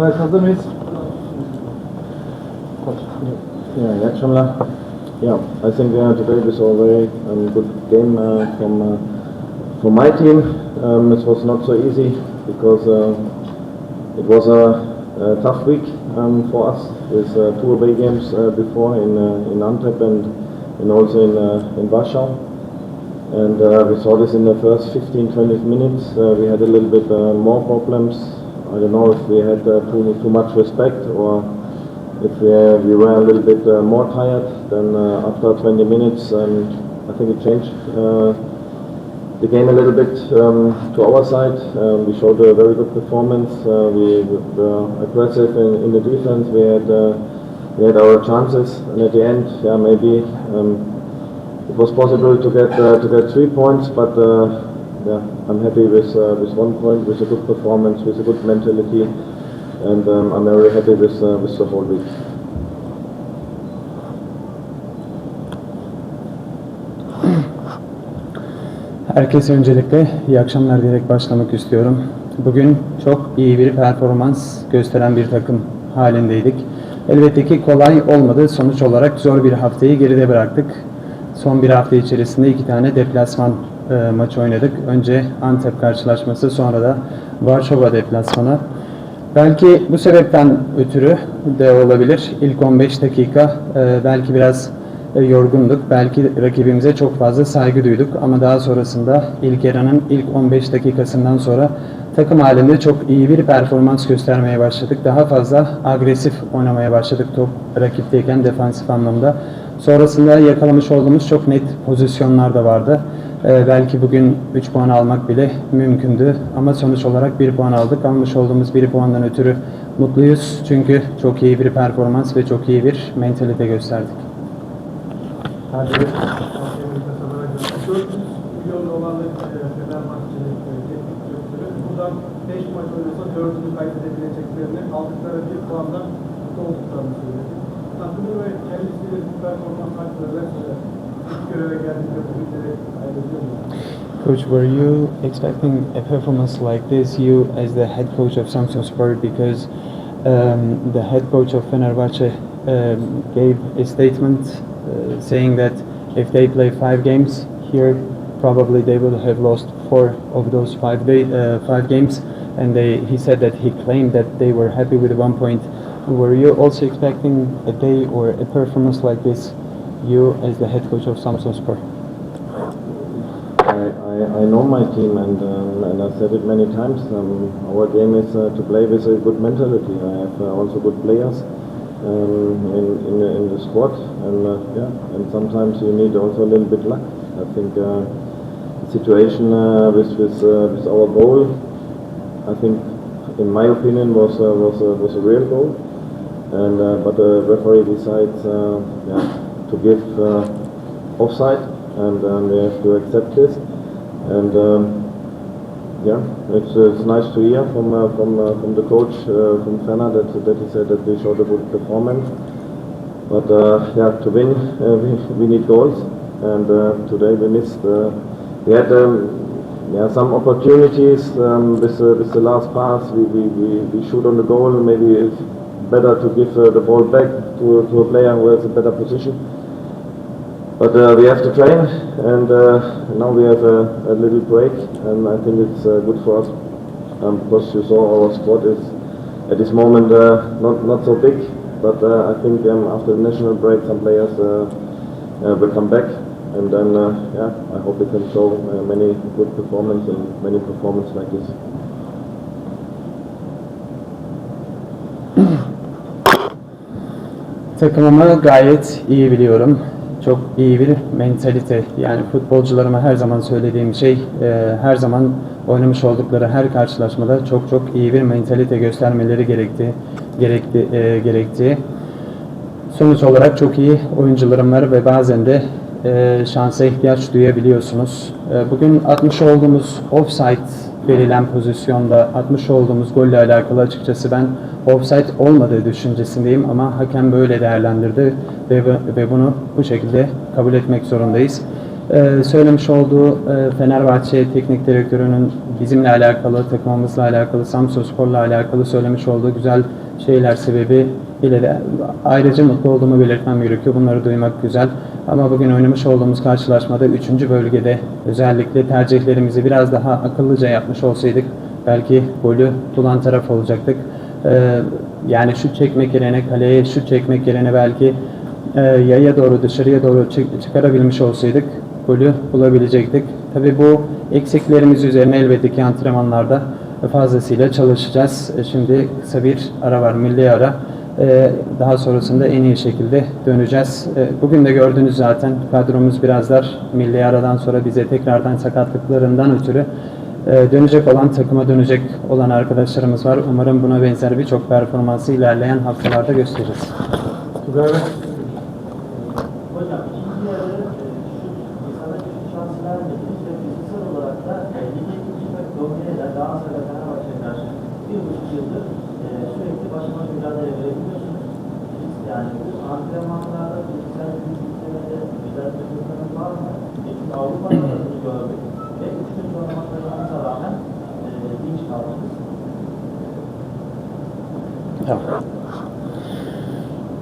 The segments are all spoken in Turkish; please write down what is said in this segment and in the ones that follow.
Evet hazır mıyız? Yeah, Shamla. Yeah, I think uh, today was a very um, good game uh, from uh, from my team. Um, it was not so easy because uh, it was a, a tough week um, for us with uh, two away games uh, before in uh, in Antep and and also in uh, in Warsaw. And uh, we saw this in the first 15-20 minutes. Uh, we had a little bit uh, more problems. I don't know if we had uh, too too much respect or if we, uh, we were a little bit uh, more tired than after 20 minutes, and I think it changed the game a little bit um, to our side. Um, we showed a very good performance. Uh, we were aggressive in, in the defense. We had uh, we had our chances, and at the end, yeah, maybe um, it was possible to get uh, to get three points, but. Yeah, I'm happy with uh, with one point, with a good performance, with a good mentality, and um, I'm very happy with uh, with the whole week. Herkese öncelikle iyi akşamlar diyerek başlamak istiyorum. Bugün çok iyi bir performans gösteren bir takım halindeydik. Elbette ki kolay olmadı. Sonuç olarak zor bir haftayı geride bıraktık. Son bir hafta içerisinde iki tane deplasman e, maçı oynadık. Önce Antep karşılaşması sonra da Varşova deplasmanı. Belki bu sebepten ötürü de olabilir. İlk 15 dakika e, belki biraz e, yorgunduk. Belki rakibimize çok fazla saygı duyduk ama daha sonrasında ilk yarının ilk 15 dakikasından sonra takım halinde çok iyi bir performans göstermeye başladık. Daha fazla agresif oynamaya başladık top rakipteyken defansif anlamda. Sonrasında yakalamış olduğumuz çok net pozisyonlar da vardı. Ee, belki bugün 3 puan almak bile mümkündü ama sonuç olarak 1 puan aldık. Almış olduğumuz 1 puandan ötürü mutluyuz. Çünkü çok iyi bir performans ve çok iyi bir mentalite gösterdik. Hadi. Mahkememizde sana görüşürüz. 400 milyon dolarlık Fenerbahçe'nin teknik direktörü. Buradan 5 maç oynasa 4'ünü kaybedebileceklerini aldıkları bir puanla mutlu olduklarını söyledi. Takımı ve kendisiyle bu performans hakkında göreve mu? Coach, were you expecting a performance like this, you as the head coach of Samsunspor, because um, the head coach of Fenerbahce um, gave a statement uh, saying that if they play five games here, probably they will have lost four of those five day, uh, five games, and they, he said that he claimed that they were happy with one point. Were you also expecting a day or a performance like this, you as the head coach of Samsunspor? I, I, I know my team and um, and I've said it many times. Um, our game is uh, to play with a good mentality. I have uh, also good players um, in, in the, in the squad, and uh, yeah, and sometimes you need also a little bit luck. I think uh, the situation uh, with with uh, with our goal, I think, in my opinion, was was was a real goal, and but the referee decides yeah, to give offside, and um, we have to accept this. And um, yeah, it's, uh, it's nice to hear from uh, from uh, from the coach uh, from Fena that that he said that we showed a good performance. But uh, yeah, to win uh, we, we need goals, and today we missed. We had um, yeah some opportunities um, with with the last pass. We, we, we, we shoot on the goal. Maybe it's better to give the ball back to to a player who has a better position. But uh, we have to train, and uh, now we have a, a little break, and I think it's uh, good for us um, because you saw our squad is at this moment uh, not not so big, but uh, I think um, after the national break, some players uh, will come back, and then yeah, I hope we can show many good performance and many performances like this. Takımımı gayet iyi biliyorum. Çok iyi bir mentalite. Yani futbolcularıma her zaman söylediğim şey, e, her zaman oynamış oldukları her karşılaşmada çok çok iyi bir mentalite göstermeleri gerekti, gerekti, e, gerektiği. Sonuç olarak çok iyi oyuncularım var ve bazen de e, şansa ihtiyaç duyabiliyorsunuz. E, bugün atmış olduğumuz offside verilen pozisyonda atmış olduğumuz golle alakalı açıkçası ben offside olmadığı düşüncesindeyim ama hakem böyle değerlendirdi ve, ve bunu bu şekilde kabul etmek zorundayız. Ee, söylemiş olduğu e, Fenerbahçe Teknik Direktörü'nün bizimle alakalı, takımımızla alakalı, Samsunspor'la alakalı söylemiş olduğu güzel şeyler sebebi ile de ayrıca mutlu olduğumu belirtmem gerekiyor. Bunları duymak güzel. Ama bugün oynamış olduğumuz karşılaşmada 3. bölgede özellikle tercihlerimizi biraz daha akıllıca yapmış olsaydık belki golü bulan taraf olacaktık. Ee, yani şut çekmek yerine kaleye şut çekmek yerine belki e, yaya doğru dışarıya doğru çık- çıkarabilmiş olsaydık golü bulabilecektik. Tabii bu eksiklerimiz üzerine elbette ki antrenmanlarda fazlasıyla çalışacağız. E, Şimdi kısa bir ara var, milli ara. E, Daha sonrasında en iyi şekilde döneceğiz. E, Bugün de gördünüz zaten kadromuz birazlar milli aradan sonra bize tekrardan sakatlıklarından ötürü e, dönecek olan takıma dönecek olan arkadaşlarımız var. Umarım buna benzer birçok performansı ilerleyen haftalarda gösteririz. Tugay Bey. Ve fiziksel bir buçuk yıldır e, sürekli başıma mücadele verebiliyorsunuz. Biz yani bu antrenmanlarda fiziksel güçlüklemede güzel takımların var mı? E, Avrupa'da da bunu gördük ve oynamaklarınıza rağmen e, kaldınız.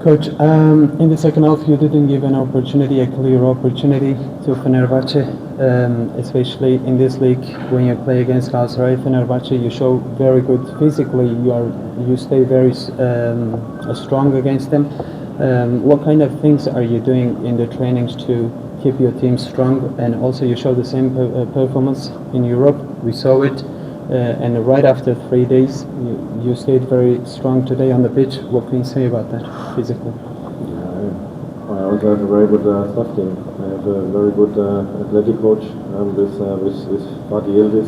Coach, um, in the second half, you didn't give an opportunity, a clear opportunity to Fenerbahce, um, especially in this league when you play against Galatasaray. Fenerbahce, you show very good physically. You are, you stay very um, strong against them. Um, what kind of things are you doing in the trainings to keep your team strong? And also, you show the same per- uh, performance in Europe. We saw it. Uh, and right after three days, you, you stayed very strong today on the pitch. What can you say about that physically? Yeah, I also have a very good uh, staff team. I have a very good uh, athletic coach um, with, uh, with, with Fatih.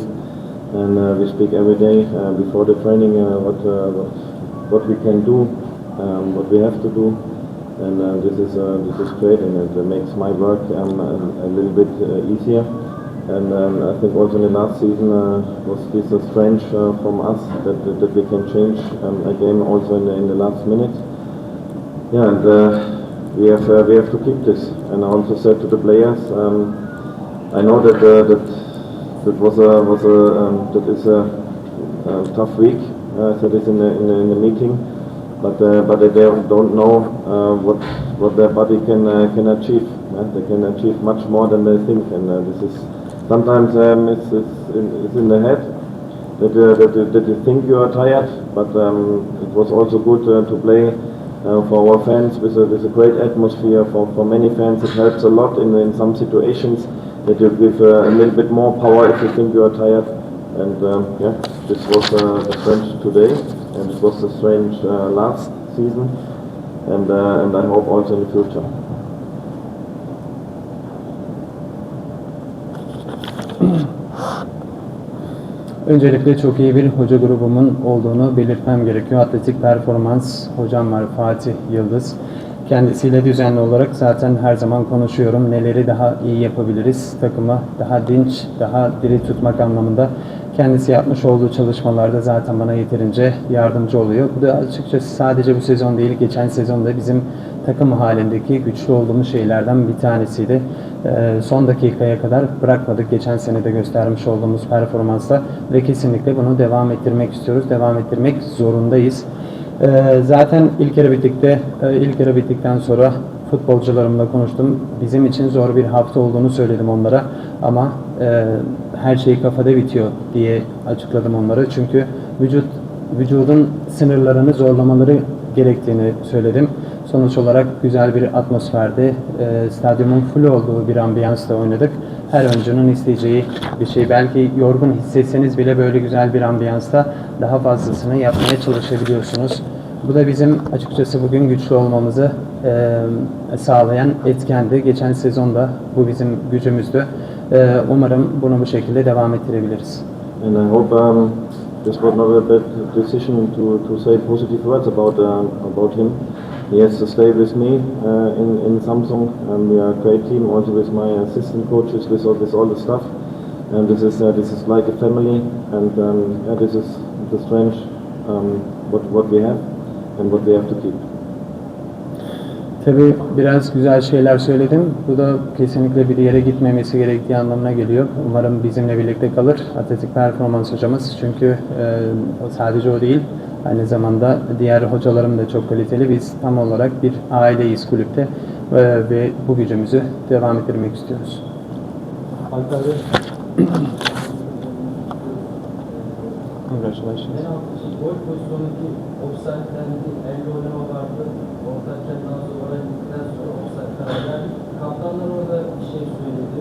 And uh, we speak every day uh, before the training what, what, what we can do, um, what we have to do. And uh, this is uh, this is great and it uh, makes my work um, a, a little bit uh, easier. And um, I think also in the last season uh, was this uh, strange uh, from us that, that, we can change um, a game also in the, in the last minute. Yeah, and we have we have to keep this. And I also said to the players, um, I know that that that was a was a um, that is a, a tough week. I said this in the in the, in the meeting, but uh, but they don't know uh, what what their body can uh, can achieve. They can achieve much more than they think, and this is sometimes um, it's, it's, in, it's in the head that, that, that you think you are tired, but um, it was also good to play uh, for our fans with a, with a great atmosphere. For, for many fans, it helps a lot in, in some situations that you give uh, a little bit more power if you think you are tired. And um, yeah, this was uh, the strange today, and it was the strange uh, last season, and uh, and I hope also in the future. Öncelikle çok iyi bir hoca grubumun olduğunu belirtmem gerekiyor. Atletik performans hocam var Fatih Yıldız. Kendisiyle düzenli olarak zaten her zaman konuşuyorum. Neleri daha iyi yapabiliriz? Takımı daha dinç, daha diri tutmak anlamında kendisi yapmış olduğu çalışmalarda zaten bana yeterince yardımcı oluyor. Bu da açıkçası sadece bu sezon değil, geçen sezonda bizim takım halindeki güçlü olduğumuz şeylerden bir tanesiydi. Ee, son dakikaya kadar bırakmadık geçen sene de göstermiş olduğumuz performansla ve kesinlikle bunu devam ettirmek istiyoruz. Devam ettirmek zorundayız. Ee, zaten ilk yarı bittikte, e, ilk yarı bittikten sonra futbolcularımla konuştum. Bizim için zor bir hafta olduğunu söyledim onlara ama e, her şey kafada bitiyor diye açıkladım onlara. Çünkü vücut vücudun sınırlarını zorlamaları gerektiğini söyledim. Sonuç olarak güzel bir atmosferde, e, stadyumun full olduğu bir ambiyansta oynadık. Her oyuncunun isteyeceği bir şey. Belki yorgun hissetseniz bile böyle güzel bir ambiyansta daha fazlasını yapmaya çalışabiliyorsunuz. Bu da bizim açıkçası bugün güçlü olmamızı e, sağlayan etkendi. Geçen sezonda bu bizim gücümüzdü. E, umarım bunu bu şekilde devam ettirebiliriz. And I hope um, this was not a bad decision to, to say positive words about um, about him. He has to stay with me uh, in in Samsung, and we are a great team. Also with my assistant coaches, with all this all the stuff. And this is uh, this is like a family, and um, yeah, this is the strange um, what what we have and what we have to keep. Tabii biraz güzel şeyler söyledim. Bu da kesinlikle bir yere gitmemesi gerektiği anlamına geliyor. Umarım bizimle birlikte kalır. Atletik performans hocamız. Çünkü e, o sadece o değil. Aynı zamanda diğer hocalarım da çok kaliteli. Biz tam olarak bir aileyiz kulüpte ve, ve bu gücümüzü devam ettirmek istiyoruz. Alper Congratulations. Gol pozisyonundaki offside'den bir elde oynama vardı. Orta hakemden sonra oraya gittikten sonra offside karar. Kaptanlar orada bir şey söyledi.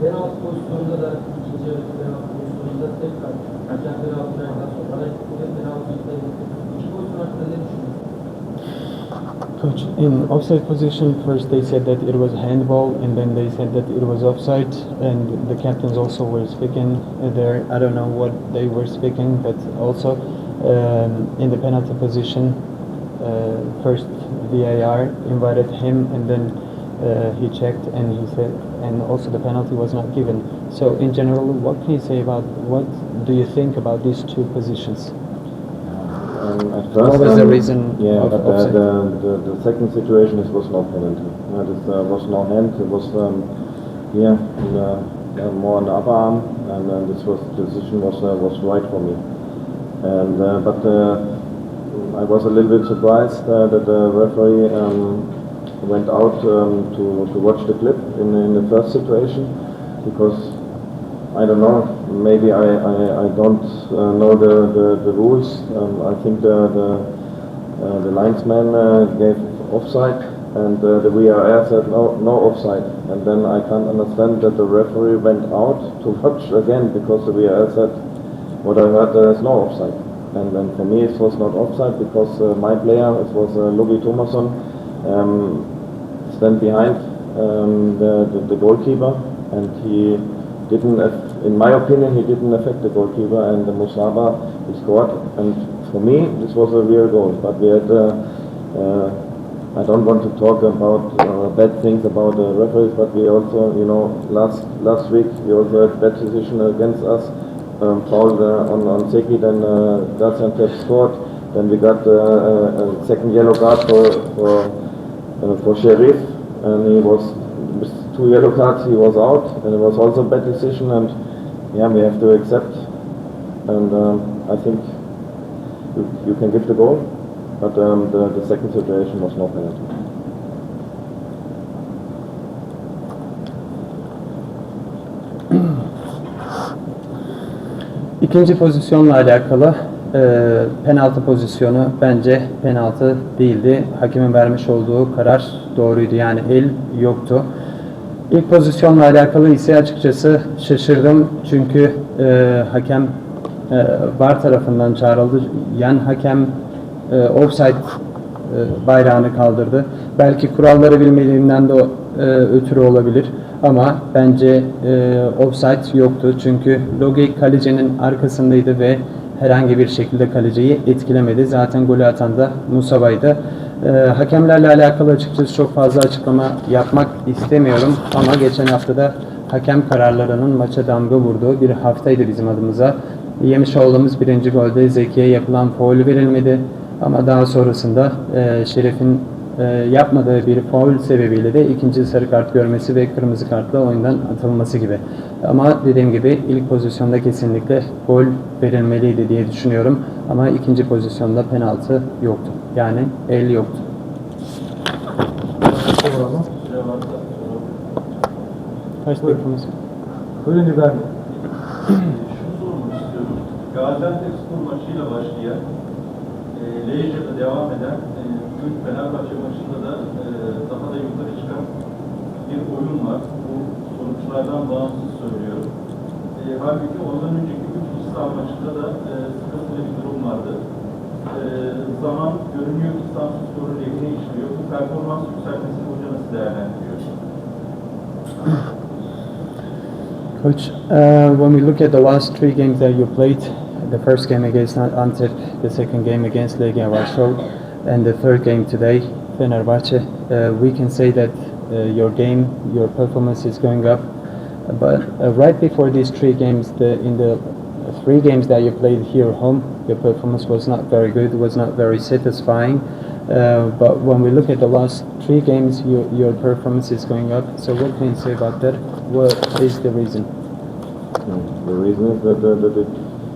Penaltı pozisyonunda da ikinci yarı penaltı pozisyonunda tekrar hakem penaltı verdikten sonra araya gitti ve penaltı iptal Coach, in offside position, first they said that it was handball, and then they said that it was offside, and the captains also were speaking there. I don't know what they were speaking, but also um, in the penalty position, uh, first VAR invited him, and then uh, he checked, and he said, and also the penalty was not given. So, in general, what can you say about what do you think about these two positions? Um, at first, What was the um, reason Yeah, of uh, the, the the second situation it was not penalty. Uh, this uh, was no hand. It was um, here in the, uh, more on the upper arm, and uh, this was the decision was uh, was right for me. And uh, but uh, I was a little bit surprised uh, that the referee um, went out um, to to watch the clip in in the first situation because I don't know. Maybe I, I, I don't uh, know the, the, the rules. Um, I think the the, uh, the linesman uh, gave offside, and uh, the VAR said no no offside. And then I can't understand that the referee went out to watch again because the VAR said what I heard there is no offside. And then for me it was not offside because uh, my player it was uh, Lugi Thomasson um, stand behind um, the, the the goalkeeper and he didn't, in my opinion, he didn't affect the goalkeeper and the Musaba, he scored. And for me, this was a real goal. But we had, uh, uh, I don't want to talk about uh, bad things about the referees, but we also, you know, last last week we also had bad decision against us. Um, uh, on on Seki, then uh, Gaziantep scored. Then we got uh, a, a second yellow card for for uh, for Sheriff, and he was two yellow cards. He was out, and it was also a bad decision. And yeah, we have to accept. And um, I think you, you can give the goal, but um, the, the second situation was no penalty. İkinci pozisyonla alakalı e, penaltı pozisyonu bence penaltı değildi. Hakemin vermiş olduğu karar doğruydu. Yani el yoktu. İlk pozisyonla alakalı ise açıkçası şaşırdım. Çünkü e, hakem e, VAR tarafından çağrıldı. Yan hakem e, offside e, bayrağını kaldırdı. Belki kuralları bilmediğinden de e, ötürü olabilir. Ama bence e, offside yoktu. Çünkü Logi kalecinin arkasındaydı ve herhangi bir şekilde kaleciyi etkilemedi. Zaten golü atan da Musaba'ydı. E, hakemlerle alakalı açıkçası çok fazla açıklama yapmak istemiyorum. Ama geçen haftada hakem kararlarının maça damga vurduğu bir haftaydı bizim adımıza. Yemiş olduğumuz birinci golde Zeki'ye yapılan faul verilmedi. Ama daha sonrasında e, Şeref'in e, yapmadığı bir faul sebebiyle de ikinci sarı kart görmesi ve kırmızı kartla oyundan atılması gibi. Ama dediğim gibi ilk pozisyonda kesinlikle gol verilmeliydi diye düşünüyorum. Ama ikinci pozisyonda penaltı yoktu. Yani el yoktu. Kaç dakikamız? Buyurun İbrahim. Şunu sormak istiyorum. Gaziantep spor maçıyla başlayan, e, Leja'da devam eden, bugün Fenerbahçe maçında da e, daha da yukarı çıkan bir oyun var. Bu sonuçlardan bağımsız söylüyorum. E, halbuki ondan önceki üç saha maçında da e, sıkıntılı bir durum vardı. E, zaman görünüyor ki Samsun Spor'un lehine işliyor. Bu performans yükselmesini hoca nasıl değerlendiriyor? Coach, uh, when we look at the last three games that you played, the first game against Antep, the second game against Legia Warsaw, and the third game today, Fenerbahce, uh, we can say that uh, your game, your performance is going up. But uh, right before these three games, the, in the three games that you played here home, your performance was not very good, was not very satisfying. Uh, but when we look at the last three games, your, your performance is going up. So what can you say about that? What is the reason? The reason is that, uh, that it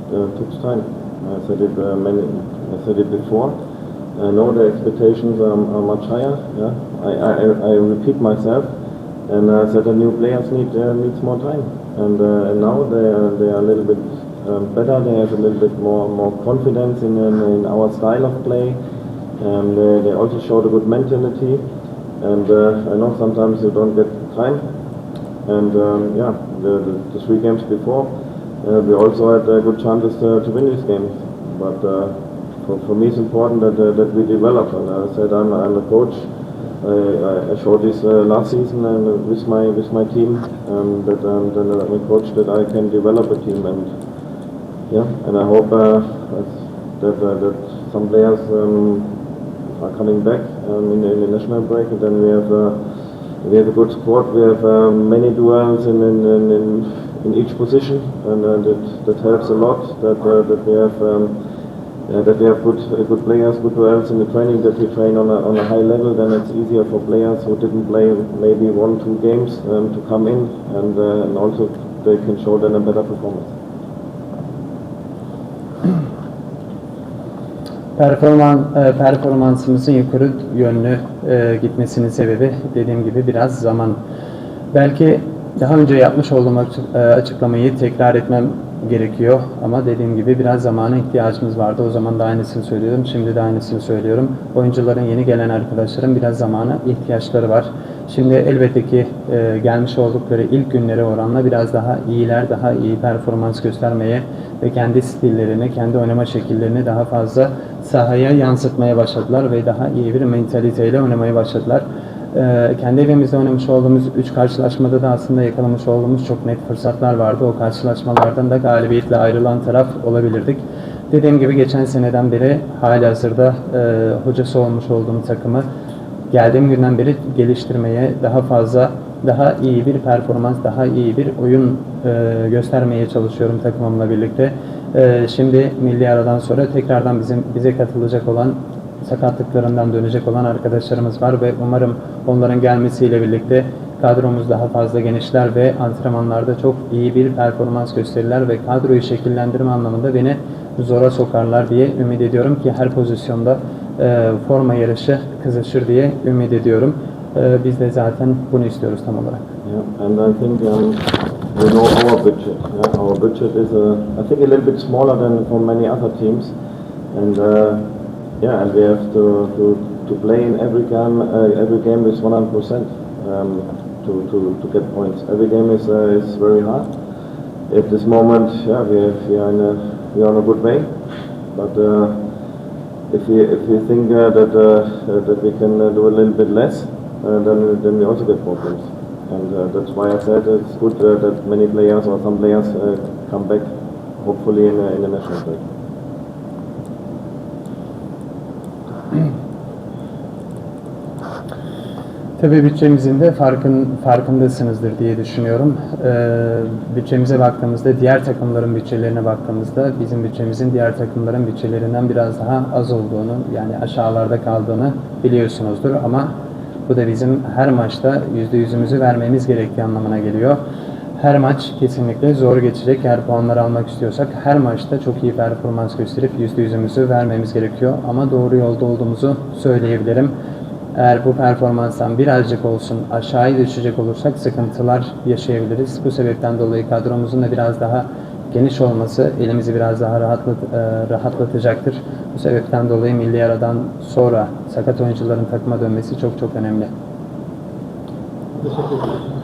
uh, took time. I said it many. I said it before. I know the expectations are, are much higher. Yeah, I, I, I repeat myself, and said the new players need uh, needs more time, and, uh, and now they are they are a little bit um, better. They have a little bit more more confidence in in, our style of play, and uh, they also showed a good mentality. And uh, I know sometimes you don't get time, and um, yeah, the, the, the three games before, uh, we also had uh, good chances uh, to win these games. But uh, for, for me, it's important that, uh, that we develop. And I said I'm, I'm a coach. I, I- showed this uh, last season and uh, with my with my team um, that um, that I'm a coach that I can develop a team and yeah, and I hope uh, that uh, that some players um, are coming back um, in, the, in the national break, and then we have uh, we have a good squad. We have uh, many duels in in, in, in, in each position, and uh, that that helps a lot. That uh, that we have. Um, uh, that we have good uh, good players, good duels in the training. That we train on a, on a high level, then it's easier for players who didn't play maybe one two games um, to come in, and uh, and also they can show then a better performance. Performan, e, performansımızın yukarı yönlü e, gitmesinin sebebi dediğim gibi biraz zaman. Belki daha önce yapmış olduğum e, açıklamayı tekrar etmem gerekiyor ama dediğim gibi biraz zamana ihtiyacımız vardı. O zaman da aynısını söylüyorum, şimdi de aynısını söylüyorum. Oyuncuların yeni gelen arkadaşların biraz zamana ihtiyaçları var. Şimdi elbette ki e, gelmiş oldukları ilk günlere oranla biraz daha iyiler, daha iyi performans göstermeye ve kendi stillerini, kendi oynama şekillerini daha fazla sahaya yansıtmaya başladılar ve daha iyi bir mentaliteyle oynamaya başladılar. Ee, kendi evimizde oynamış olduğumuz 3 karşılaşmada da aslında yakalamış olduğumuz çok net fırsatlar vardı. O karşılaşmalardan da galibiyetle ayrılan taraf olabilirdik. Dediğim gibi geçen seneden beri hali hazırda e, hocası olmuş olduğum takımı geldiğim günden beri geliştirmeye, daha fazla, daha iyi bir performans, daha iyi bir oyun e, göstermeye çalışıyorum takımımla birlikte. E, şimdi milli aradan sonra tekrardan bizim bize katılacak olan sakatlıklarından dönecek olan arkadaşlarımız var ve umarım onların gelmesiyle birlikte kadromuz daha fazla genişler ve antrenmanlarda çok iyi bir performans gösterirler ve kadroyu şekillendirme anlamında beni zora sokarlar diye ümit ediyorum ki her pozisyonda e, forma yarışı kızışır diye ümit ediyorum. E, biz de zaten bunu istiyoruz tam olarak. Yeah, and I think um, we know our budget. Yeah, our budget is, uh, I think, a little bit smaller than for many other teams, and uh, yeah, and we have to, to, to play in every game, uh, every game with 100 percent um, to, to, to get points. Every game is uh, is very hard. At this moment, yeah, we have, we are in a we are on a good way, but. Uh, if we if we think uh, that uh, that we can uh, do a little bit less, then then we also get problems, and that's why I said it's good that many players or some players come back, hopefully in, in the national break. Tabii bütçemizin de farkın, farkındasınızdır diye düşünüyorum. Ee, bütçemize baktığımızda, diğer takımların bütçelerine baktığımızda bizim bütçemizin diğer takımların bütçelerinden biraz daha az olduğunu, yani aşağılarda kaldığını biliyorsunuzdur. Ama bu da bizim her maçta yüzde yüzümüzü vermemiz gerektiği anlamına geliyor. Her maç kesinlikle zor geçecek. Eğer puanları almak istiyorsak her maçta çok iyi performans gösterip yüzde yüzümüzü vermemiz gerekiyor. Ama doğru yolda olduğumuzu söyleyebilirim. Eğer bu performanstan birazcık olsun aşağıya düşecek olursak sıkıntılar yaşayabiliriz. Bu sebepten dolayı kadromuzun da biraz daha geniş olması elimizi biraz daha rahatlat, e, rahatlatacaktır. Bu sebepten dolayı milli aradan sonra sakat oyuncuların takıma dönmesi çok çok önemli. Teşekkür ederim.